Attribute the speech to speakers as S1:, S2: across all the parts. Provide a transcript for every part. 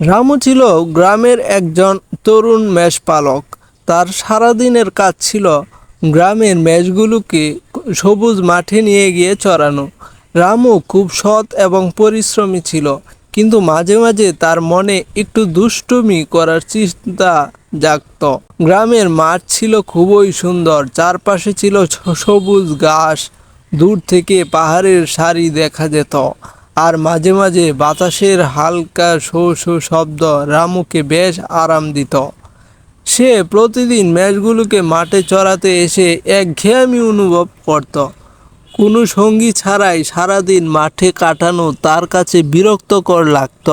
S1: রামু ছিল গ্রামের একজন তরুণ মেষপালক। তার সারাদিনের কাজ ছিল গ্রামের মেষগুলোকে সবুজ মাঠে নিয়ে গিয়ে চড়ানো। রামু খুব সৎ এবং পরিশ্রমী ছিল, কিন্তু মাঝে মাঝে তার মনে একটু দুষ্টুমি করার চিন্তা জাগত। গ্রামের মাঠ ছিল খুবই সুন্দর, চারপাশে ছিল সবুজ ঘাস, দূর থেকে পাহাড়ের সারি দেখা যেত। আর মাঝে মাঝে বাতাসের হালকা শো শো শব্দ রামুকে বেশ আরাম দিত। সে প্রতিদিন ম্যাচগুলোকে মাঠে চড়াতে এসে একঘেয়েমি অনুভব করত। কোনো সঙ্গী ছাড়াই সারাদিন মাঠে কাটানো তার কাছে বিরক্তকর লাগত।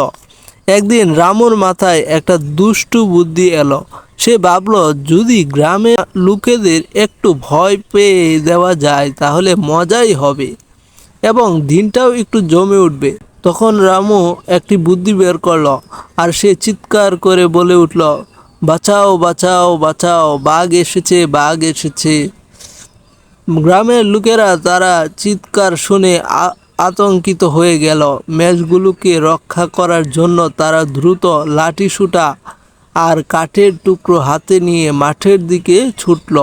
S1: একদিন রামুর মাথায় একটা দুষ্টু বুদ্ধি এলো। সে ভাবলো, যদি গ্রামে লোকেদের একটু ভয় পেয়ে দেওয়া যায়, তাহলে মজাই হবে। এবং দিনটাও একটু জমে উঠবে। তখন রামু একটি বুদ্ধি বের করল আর সে চিৎকার করে বলে উঠল, বাঁচাও বাঁচাও বাঁচাও, বাঘ এসেছে বাঘ এসেছে। গ্রামের লোকেরা তারা চিৎকার শুনে আতঙ্কিত হয়ে গেল। ম্যাচগুলোকে রক্ষা করার জন্য তারা দ্রুত লাঠি সুটা আর কাঠের টুকরো হাতে নিয়ে মাঠের দিকে ছুটল।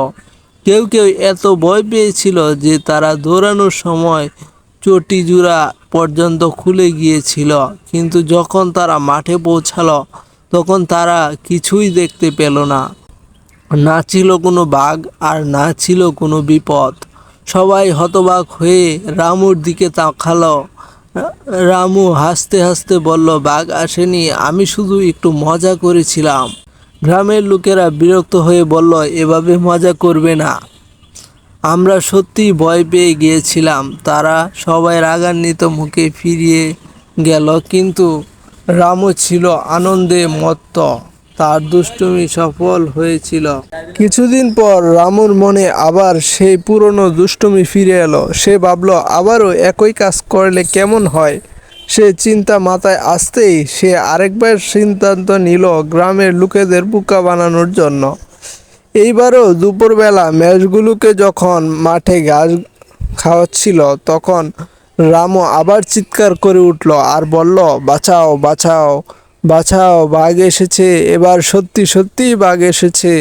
S1: কেউ কেউ এত ভয় পেয়েছিল যে তারা দৌড়ানোর সময় চটিজুড়া পর্যন্ত খুলে গিয়েছিল। কিন্তু যখন তারা মাঠে পৌঁছালো, তখন তারা কিছুই দেখতে পেল না। না ছিল কোনো বাঘ আর না ছিল কোনো বিপদ। সবাই হতবাক হয়ে রামুর দিকে তাকালো। রামু হাসতে হাসতে বলল, বাঘ আসেনি, আমি শুধু একটু মজা করেছিলাম। গ্রামের লোকেরা বিরক্ত হয়ে বলল, এভাবে মজা করবে না। আমরা সত্যিই ভয় পেয়ে গিয়েছিলাম। তারা সবাই রাগান্বিত মুখে ফিরিয়ে গেল, কিন্তু রামও ছিল আনন্দে মত্ত। তার দুষ্টুমি সফল হয়েছিল। কিছুদিন পর রামুর মনে আবার সেই পুরনো দুষ্টুমি ফিরে এলো। সে ভাবলো, আবারও একই কাজ করলে কেমন হয়? সে চিন্তা মাথায় আসতেই সে আরেকবার সিদ্ধান্ত নিল গ্রামের লোকেদের বোকা বানানোর জন্য। এইবারও দুপুরবেলা ম্যাচগুলোকে যখন মাঠে ঘাস খাওয়াচ্ছিল, তখন রামু আবার চিৎকার করে উঠল আর বলল, বাঁচাও বাঁচাও বাঁচাও, বাঘ এসেছে, এবার সত্যি, সত্যিই বাঘ এসেছে।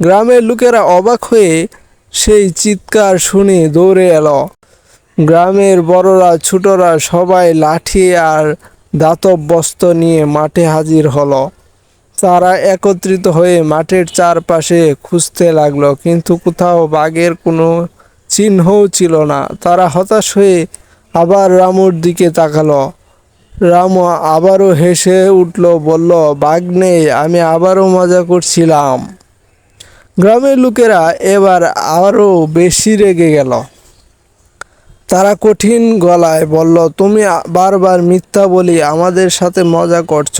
S1: গ্রামের লোকেরা অবাক হয়ে সেই চিৎকার শুনে দৌড়ে এলো। গ্রামের বড়রা, ছোটরা সবাই লাঠি আর দাতব বস্ত্র নিয়ে মাঠে হাজির হলো। তারা একত্রিত হয়ে মাঠের চারপাশে খুঁজতে লাগল, কিন্তু কোথাও বাঘের কোনো চিহ্নও ছিল না। তারা হতাশ হয়ে আবার রামুর দিকে তাকালো। রামু আবারও হেসে উঠল, বলল, বাঘ নেই, আমি আবারও মজা করছিলাম। গ্রামের লোকেরা এবার আরও বেশি রেগে গেল। তারা কঠিন গলায় বলল, তুমি বারবার মিথ্যা বলি, আমাদের সাথে মজা করছ।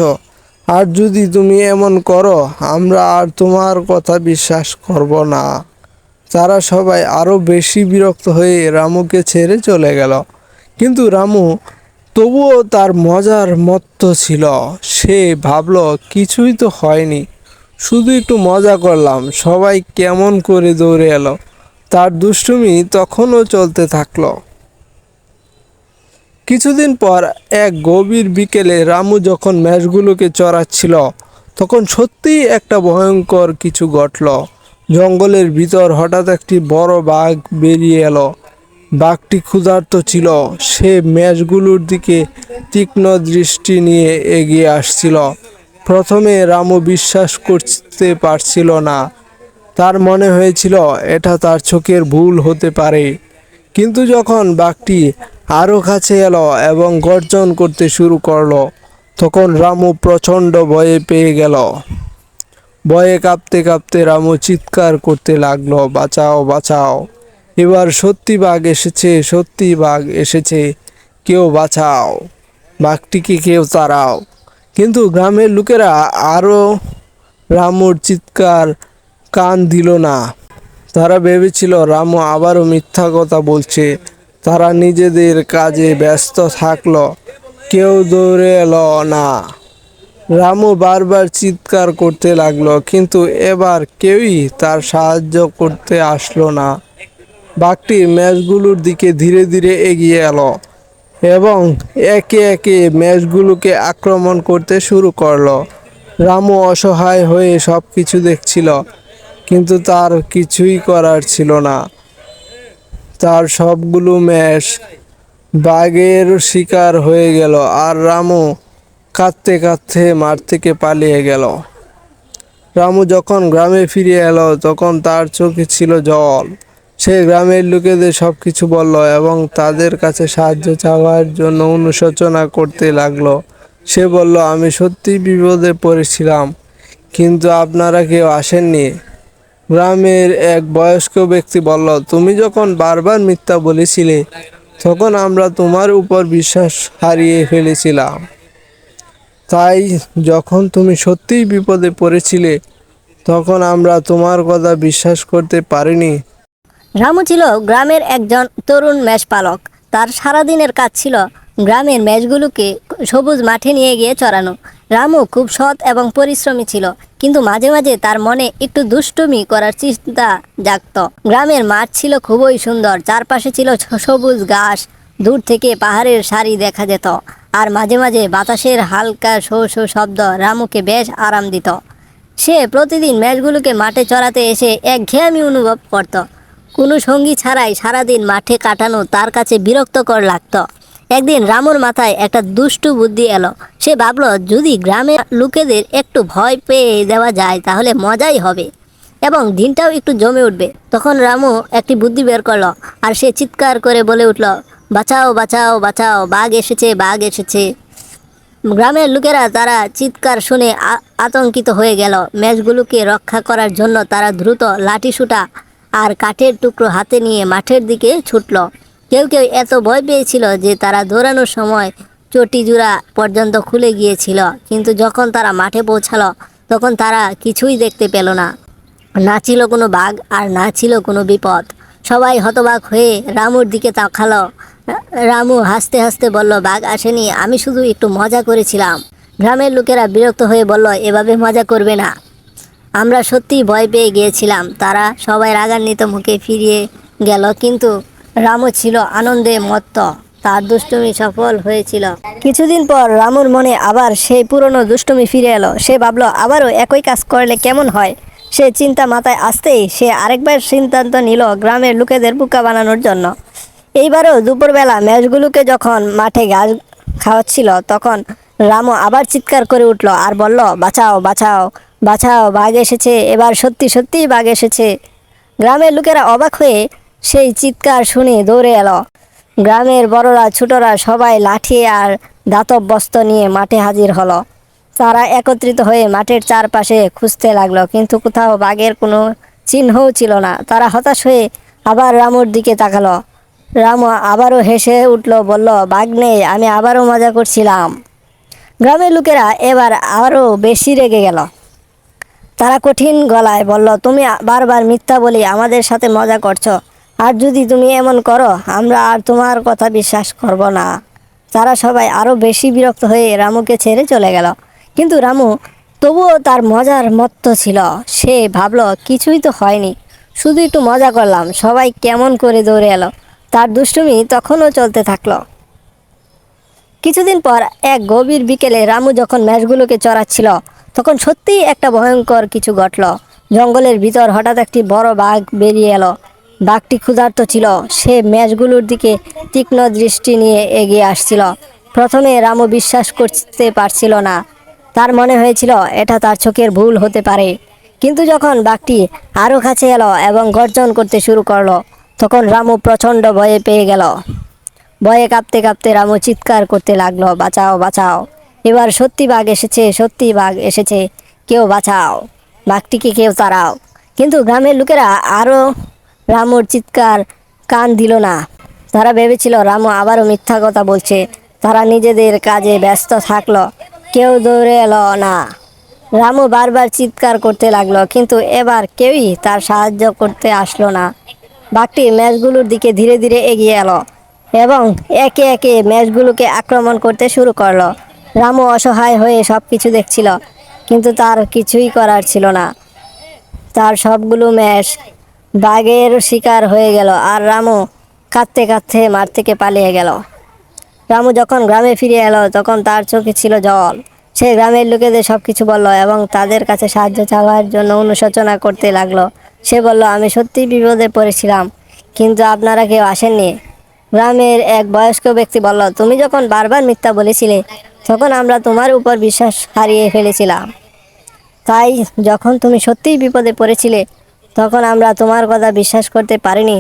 S1: আর যদি তুমি এমন করো, আমরা আর তোমার কথা বিশ্বাস করব না। তারা সবাই আরও বেশি বিরক্ত হয়ে রামুকে ছেড়ে চলে গেল। কিন্তু রামু তবুও তার মজার মত্ত ছিল। সে ভাবলো, কিছুই তো হয়নি। শুধু একটু মজা করলাম, সবাই কেমন করে দৌড়ে এলো। তার দুষ্টুমি তখনও চলতে থাকল। কিছুদিন পর এক গভীর বিকেলে রামু যখন ম্যাচগুলোকে চড়াচ্ছিল, তখন সত্যিই একটা ভয়ঙ্কর কিছু ঘটল। জঙ্গলের ভিতর হঠাৎ একটি বড় বাঘ বেরিয়ে এলো। বাঘটি ক্ষুধার্ত ছিল। সে ম্যাচগুলোর দিকে তীক্ষ্ণ দৃষ্টি নিয়ে এগিয়ে আসছিল। প্রথমে রামু বিশ্বাস করতে পারছিল না। তার মনে হয়েছিল, এটা তার চোখের ভুল হতে পারে। কিন্তু যখন বাঘটি আরও কাছে এলো এবং গর্জন করতে শুরু করল, তখন রামু প্রচণ্ড ভয়ে পেয়ে গেল। ভয়ে কাঁপতে কাঁপতে রামু চিৎকার করতে লাগল, বাঁচাও বাঁচাও। এবার সত্যি বাঘ এসেছে, সত্যি বাঘ এসেছে, কেউ বাঁচাও। বাঘটিকে কেউ তাড়াও। কিন্তু গ্রামের লোকেরা আরও রামুর চিৎকার কান দিল না। তারা ভেবেছিল রামু আবারও মিথ্যা কথা বলছে। তারা নিজেদের কাজে ব্যস্ত থাকল। কেউ দৌড়ে এলো না। রামু বারবার চিৎকার করতে লাগল, কিন্তু এবার কেউই তার সাহায্য করতে আসলো না। বাঘটি ম্যাচগুলোর দিকে ধীরে ধীরে এগিয়ে এলো এবং একে একে ম্যাচগুলোকে আক্রমণ করতে শুরু করল। রামু অসহায় হয়ে সব কিছু দেখছিল। কিন্তু তার কিছুই করার ছিল না। তার সবগুলো ম্যাচ বাঘের শিকার হয়ে গেল আর রামু কাঁদতে কাঁদতে মাঠ থেকে পালিয়ে গেল। রামু যখন গ্রামে ফিরে এলো, তখন তার চোখে ছিল জল। সে গ্রামের লোকেদের সব কিছু বলল এবং তাদের কাছে সাহায্য চাওয়ার জন্য অনুশোচনা করতে লাগল। সে বলল, আমি সত্যি বিপদে পড়েছিলাম, কিন্তু আপনারা কেউ আসেননি। গ্রামের এক বয়স্ক ব্যক্তি বলল, তুমি যখন বারবার মিথ্যা বলেছিলে, তখন আমরা তোমার উপর বিশ্বাস হারিয়ে ফেলেছিলাম। তাই যখন তুমি সত্যিই বিপদে পড়েছিলে, তখন আমরা তোমার কথা বিশ্বাস করতে পারিনি।
S2: রামু ছিল গ্রামের একজন তরুণ মেষপালক। তার সারাদিনের কাজ ছিল গ্রামের ম্যাচগুলোকে সবুজ মাঠে নিয়ে গিয়ে চড়ানো। রামু খুব সৎ এবং পরিশ্রমী ছিল, কিন্তু মাঝে মাঝে তার মনে একটু দুষ্টুমি করার চিন্তা জাগত। গ্রামের মাঠ ছিল খুবই সুন্দর, চারপাশে ছিল সবুজ ঘাস, দূর থেকে পাহাড়ের সারি দেখা যেত। আর মাঝে মাঝে বাতাসের হালকা শো শো শব্দ রামুকে বেশ আরাম দিত। সে প্রতিদিন ম্যাচগুলোকে মাঠে চড়াতে এসে এক ঘেয়ামি অনুভব করত। কোনো সঙ্গী ছাড়াই সারাদিন মাঠে কাটানো তার কাছে বিরক্তকর লাগতো। একদিন রামুর মাথায় একটা দুষ্টু বুদ্ধি এলো। সে ভাবলো, যদি গ্রামের লোকেদের একটু ভয় পেয়ে দেওয়া যায়, তাহলে মজাই হবে। এবং দিনটাও একটু জমে উঠবে। তখন রামু একটি বুদ্ধি বের করল, আর সে চিৎকার করে বলে উঠল, বাঁচাও বাঁচাও বাঁচাও, বাঘ এসেছে বাঘ এসেছে। গ্রামের লোকেরা তারা চিৎকার শুনে আতঙ্কিত হয়ে গেল। ম্যাচগুলোকে রক্ষা করার জন্য তারা দ্রুত লাঠি সুটা আর কাঠের টুকরো হাতে নিয়ে মাঠের দিকে ছুটল। কেউ কেউ এত ভয় পেয়েছিল যে তারা দৌড়ানোর সময় চটিজোড়া পর্যন্ত খুলে গিয়েছিল। কিন্তু যখন তারা মাঠে পৌঁছালো, তখন তারা কিছুই দেখতে পেল না। না ছিল কোনো বাঘ আর না ছিল কোনো বিপদ। সবাই হতবাক হয়ে রামুর দিকে তাকালো। রামু হাসতে হাসতে বলল, বাঘ আসেনি, আমি শুধু একটু মজা করেছিলাম। গ্রামের লোকেরা বিরক্ত হয়ে বলল, এভাবে মজা করবে না। আমরা সত্যিই ভয় পেয়ে গিয়েছিলাম। তারা সবাই রাগান্বিত মুখে ফিরিয়ে গেল, কিন্তু রামু ছিল আনন্দে মত্ত। তার দুষ্টুমি সফল হয়েছিল। কিছুদিন পর রামুর মনে আবার সেই পুরনো দুষ্টুমি ফিরে এলো। সে ভাবলো, আবারও একই কাজ করলে কেমন হয়? সে চিন্তা মাথায় আসতেই সে আরেকবার সিদ্ধান্ত নিল গ্রামের লোকেদের বোকা বানানোর জন্য। এইবারও দুপুরবেলা ম্যাচগুলোকে যখন মাঠে ঘাস খাওয়াচ্ছিল, তখন রামু আবার চিৎকার করে উঠল আর বলল, বাঁচাও বাঁচাও বাঁচাও, বাঘ এসেছে, এবার সত্যি, সত্যিই বাঘ এসেছে। গ্রামের লোকেরা অবাক হয়ে সেই চিৎকার শুনে দৌড়ে এলো। গ্রামের বড়রা, ছোটরা সবাই লাঠি আর দাতব বস্ত্র নিয়ে মাঠে হাজির হলো। তারা একত্রিত হয়ে মাঠের চারপাশে খুঁজতে লাগল, কিন্তু কোথাও বাঘের কোনো চিহ্নও ছিল না। তারা হতাশ হয়ে আবার রামুর দিকে তাকালো। রামু আবারও হেসে উঠল, বলল, বাঘ নেই, আমি আবারও মজা করছিলাম। গ্রামের লোকেরা এবার আরও বেশি রেগে গেল। তারা কঠিন গলায় বলল, তুমি বারবার মিথ্যা বলি, আমাদের সাথে মজা করছ। আর যদি তুমি এমন করো, আমরা আর তোমার কথা বিশ্বাস করব না। তারা সবাই আরও বেশি বিরক্ত হয়ে রামুকে ছেড়ে চলে গেল। কিন্তু রামু তবুও তার মজার মত্ত ছিল। সে ভাবলো, কিছুই তো হয়নি। শুধু একটু মজা করলাম, সবাই কেমন করে দৌড়ে এলো। তার দুষ্টুমি তখনও চলতে থাকল। কিছুদিন পর এক গভীর বিকেলে রামু যখন ম্যাচগুলোকে চড়াচ্ছিল, তখন সত্যিই একটা ভয়ঙ্কর কিছু ঘটল। জঙ্গলের ভিতর হঠাৎ একটি বড় বাঘ বেরিয়ে এলো। বাঘটি ক্ষুধার্ত ছিল। সে ম্যাচগুলোর দিকে তীক্ষ্ণ দৃষ্টি নিয়ে এগিয়ে আসছিল। প্রথমে রামু বিশ্বাস করতে পারছিল না। তার মনে হয়েছিল, এটা তার চোখের ভুল হতে পারে। কিন্তু যখন বাঘটি আরও কাছে এলো এবং গর্জন করতে শুরু করল, তখন রামু প্রচণ্ড ভয়ে পেয়ে গেল। ভয়ে কাঁপতে কাঁপতে রামু চিৎকার করতে লাগল, বাঁচাও বাঁচাও। এবার সত্যি বাঘ এসেছে, সত্যি বাঘ এসেছে। কেউ বাঁচাও। বাঘটিকে কেউ তাড়াও। কিন্তু গ্রামের লোকেরা আরও রামুর চিৎকার কান দিল না। তারা ভেবেছিল রামু আবারও মিথ্যা কথা বলছে। তারা নিজেদের কাজে ব্যস্ত থাকল। কেউ দৌড়ে এলো না। রামু বারবার চিৎকার করতে লাগল, কিন্তু এবার কেউই তার সাহায্য করতে আসলো না। বাঘটি ম্যাচগুলোর দিকে ধীরে ধীরে এগিয়ে এলো এবং একে একে ম্যাচগুলোকে আক্রমণ করতে শুরু করল। রামু অসহায় হয়ে সব কিছু দেখছিল, কিন্তু তার কিছুই করার ছিল না। তার সবগুলো ম্যাচ বাঘের শিকার হয়ে গেল আর রামু কাঁদতে কাঁদতে মাঠ থেকে পালিয়ে গেল। রামু যখন গ্রামে ফিরে এলো, তখন তার চোখে ছিল জল। সে গ্রামের লোকেদের সব কিছু বলল এবং তাদের কাছে সাহায্য চাওয়ার জন্য অনুশোচনা করতে লাগল। সে বলল, আমি সত্যিই বিপদে পড়েছিলাম, কিন্তু আপনারা কেউ আসেননি। গ্রামের এক বয়স্ক ব্যক্তি বলল, তুমি যখন বারবার মিথ্যা বলেছিলে, তখন আমরা তোমার উপর বিশ্বাস হারিয়ে ফেলেছিলাম। তাই যখন তুমি সত্যিই বিপদে পড়েছিলে তখন আমরা তোমার কথা বিশ্বাস করতে পারিনি।